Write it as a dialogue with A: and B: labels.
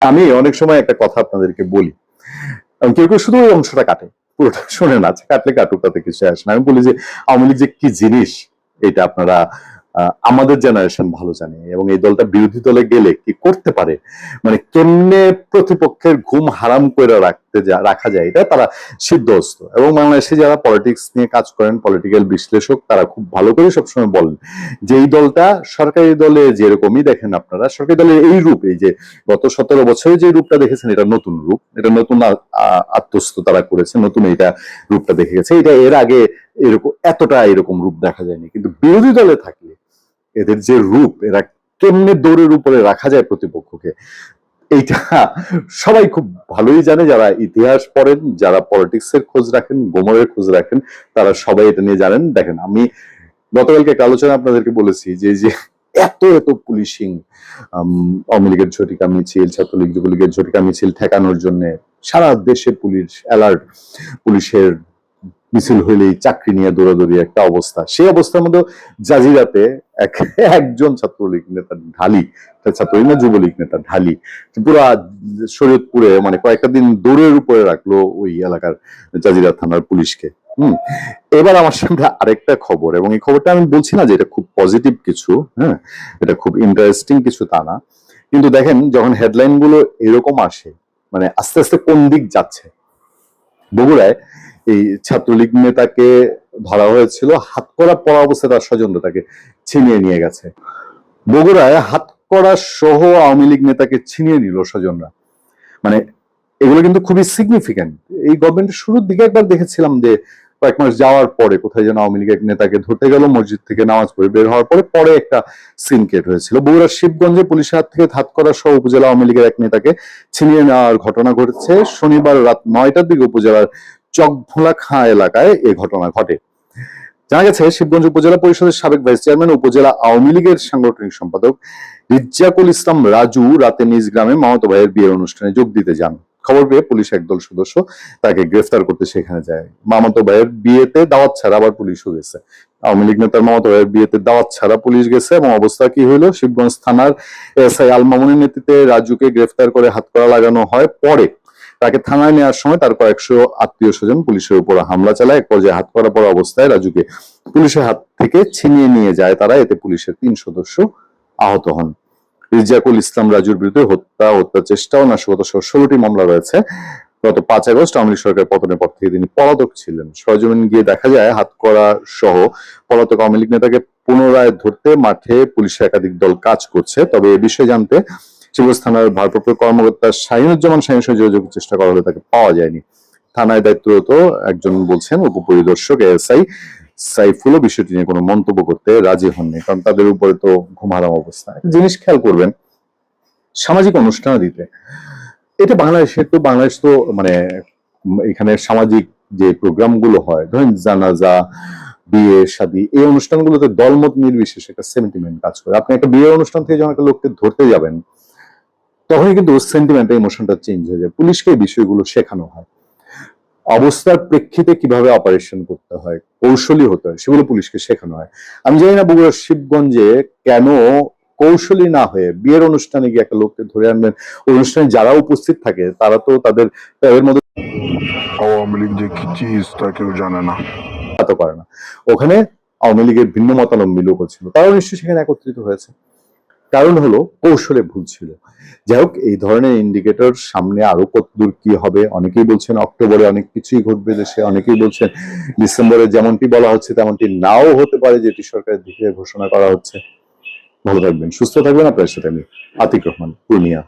A: আমি অনেক সময় একটা কথা আপনাদেরকে বলি। কেউ কেউ শুধু ওই অংশটা কাটে, পুরোটা শুনে না, কাটলে কাটুক, তাতে কিছু আসে না। আমি বলি যে, আওয়ামী লীগ যে কি জিনিস, এটা আপনারা আমাদের জেনারেশন ভালো জানে এবং এই দলটা বিরোধী দলে গেলে কি করতে পারে? মানে কেমনে প্রতিপক্ষের ঘুম হারাম করে রাখতে রাখা যায়, এটা তারা সিদ্ধস্ত এবং বাংলাদেশে যারা পলিটিক্স নিয়ে কাজ করেন পলিটিক্যাল বিশ্লেষক, তারা খুব ভালো করে সবসময় বলেন যে এই দলটা সরকারি দলে যেরকমই দেখেন আপনারা, সরকারি দলের এই রূপ, এই যে গত সতেরো বছরে যে রূপটা দেখেছেন, এটা নতুন রূপ, এটা নতুন আত্মস্থ তারা করেছে, নতুন এটা রূপটা দেখে গেছে, এটা এর আগে এরকম, এতটা এরকম রূপ দেখা যায়নি। কিন্তু বিরোধী দলে থাকলে এদের যে রূপ, এরা কেমনে দৌড়ের উপরে রাখা যায় প্রতিপক্ষকে, এইটা সবাই খুব ভালোই জানে। যারা ইতিহাস পড়েন, যারা পলিটিক্স এর খোঁজ রাখেন, গোমরের খোঁজ রাখেন, তারা সবাই এটা নিয়ে জানেন। দেখেন, আমি গতকালকে একটা আলোচনা আপনাদেরকে বলেছি যে যে এত এত পুলিশিং আওয়ামী লীগের ঝটিকা মিছিল, ছাত্রলীগ যুবলীগের ঝটিকা মিছিল ঠেকানোর জন্য সারা দেশে পুলিশ অ্যালার্ট পুলিশের মিছিল হইলেই চাকরি নিয়ে দৌড়াদৌড়ি একটা অবস্থা। সেই অবস্থার মধ্যে জাজিরাতে এক, একজন ছাত্রলীগ নেতা ঢালি ছাত্রলীগ না, যুবলীগ নেতা ঢালি, পুরা শরীয়তপুরে মানে কয়েকটা দিন দৌড়ের উপরে রাখল ওই এলাকার জাজিরা থানার পুলিশকে। হুম, এবার আমার সামনে আরেকটা খবর এবং এই খবরটা আমি বলছি না যে এটা খুব পজিটিভ কিছু হ্যাঁ এটা খুব ইন্টারেস্টিং কিছু তা না। কিন্তু দেখেন, যখন হেডলাইনগুলো এরকম আসে মানে আস্তে আস্তে কোন দিক যাচ্ছে, বগুড়ায় এই ছাত্রলীগ নেতাকে ধরা হয়েছিল হাত করা পড়া অবস্থায় তার স্বজনরা তাকে ছিনিয়ে নিয়ে গেছে। বগুড়ায় হাত করা সহ আওয়ামী লীগ নেতাকে ছিনিয়ে নিল স্বজনরা। মানে এগুলো কিন্তু খুবই সিগনিফিক্যান্ট এই গভর্নমেন্টের শুরুর দিকে একবার দেখেছিলাম যে কয়েক মাস যাওয়ার পরে কোথায় যেন আওয়ামী লীগ এক নেতাকে ধরতে গেল, মসজিদ থেকে নামাজ পড়ে বের হওয়ার পরে পরে একটা সিন সিনকেট হয়েছিল। বগুড়ার শিবগঞ্জে পুলিশের হাত থেকে হাত করা সহ উপজেলা আওয়ামী লীগের এক নেতাকে ছিনিয়ে নেওয়ার ঘটনা ঘটেছে। শনিবার রাত নয়টার দিকে উপজেলার চকভোলা খাঁ এলাকায় এ ঘটনা ঘটে। জানা গেছে, শিবগঞ্জ উপজেলা পরিষদের সাবেক ভাইস চেয়ারম্যান, উপজেলা আওয়ামী লীগের সাংগঠনিক সম্পাদক রিজ্জাকুল ইসলাম রাজু রাতে নিজ গ্রামে মামাতো ভাইয়ের বিয়ের অনুষ্ঠানে যোগ দিতে যান। খবর পেয়ে পুলিশ একদল সদস্য তাকে গ্রেফতার করতে সেখানে যায়। মামাতো ভাইয়ের বিয়েতে দাওয়াত ছাড়া আবার পুলিশও গেছে। আওয়ামী লীগ নেতার মামাতো ভাইয়ের বিয়েতে দাওয়াত ছাড়া পুলিশ গেছে এবং অবস্থা কি হইল? শিবগঞ্জ থানার এসআই আল মামুনের নেতৃত্বে রাজুকে গ্রেফতার করে হাতকড়া লাগানো হয় পরে। তাকে থানায় নেওয়ার সময় তার কয়েকশো আত্মীয় স্বজন পুলিশের উপর হামলা চালায়। এক পর্যায়ে হাত করা পড়া অবস্থায় রাজুকে পুলিশের হাত থেকে ছিনিয়ে নিয়ে যায়। তারা এতে পুলিশের তিন সদস্য আহত হন। রিজাকুল ইসলাম রাজুর বিরুদ্ধে হত্যা হত্যা চেষ্টা ও নাশকতা সহ ষোলোটি মামলা রয়েছে। গত পাঁচ আগস্ট আওয়ামী সরকার পতনের পর থেকে তিনি পলাতক ছিলেন। সরজমিন গিয়ে দেখা যায়, হাত করা সহ পলাতক আওয়ামী লীগ নেতাকে পুনরায় ধরতে মাঠে পুলিশের একাধিক দল কাজ করছে। তবে এ বিষয়ে জানতে শিবগঞ্জ থানার ভারপ্রাপ্ত কর্মকর্তা শাহিনুজ্জামান শাহিন সঙ্গে যোগাযোগের চেষ্টা করা হলে তাকে পাওয়া যায়নি। থানায় দায়িত্বরত একজন বলছেন, উপপরিদর্শক এএসআই সাইফুলও বিষয়টি নিয়ে কোনো মন্তব্য করতে রাজি হননি, কারণ তাদের উপরে তো ঘুম হারাম অবস্থা। জিনিস খেয়াল করবেন, সামাজিক অনুষ্ঠান দিতে, এটা বাংলাদেশে তো, বাংলাদেশ তো মানে এখানে সামাজিক যে প্রোগ্রামগুলো হয়, ধরেন জানাজা, বিয়ে, শাদী, এই অনুষ্ঠানগুলোতে দলমত নির্বিশেষে একটা সেন্টিমেন্ট কাজ করে। আপনি একটা বিয়ে অনুষ্ঠান থেকে যখন একটা লোককে ধরতে যাবেন তখনই কিন্তু সেন্টিমেন্ট ইমোশনটা চেঞ্জ হয়ে যায়। পুলিশকে বিষয়গুলো শেখানো হয়। অবস্থার প্রেক্ষিতে কীভাবে অপারেশন করতে হয় কৌশলী হতে হয় সেগুলো পুলিশকে শেখানো হয়। আমি জানি না বগুড়ার শিবগঞ্জে কেন কৌশলী না হয়ে বিয়ের অনুষ্ঠানে গিয়ে একটা লোককে ধরে আনবেন। ওই অনুষ্ঠানে যারা উপস্থিত থাকে তারা তো তাদের তাদের মধ্যে
B: আওয়ামী লীগ যে কি চিজ তা কেউ জানে না।
A: তা তো করে না। ওখানে আওয়ামী লীগের ভিন্ন মতালম্বী লোকও ছিল তারাও নিশ্চয়ই সেখানে একত্রিত হয়েছে। কারণ হলো কৌশলে ভুল ছিল। যাই হোক, এই ধরনের ইন্ডিকেটর সামনে আরও কতদূর কি হবে, অনেকেই বলছেন অক্টোবরে অনেক কিছুই ঘটবে দেশে, অনেকেই বলছেন ডিসেম্বরে যেমনটি বলা হচ্ছে তেমনটি নাও হতে পারে, যেটি সরকারের দিকে ঘোষণা করা হচ্ছে। ভালো থাকবেন, সুস্থ থাকবেন। আপনার সাথে আমি আতিক রহমান, পূর্ণিয়া।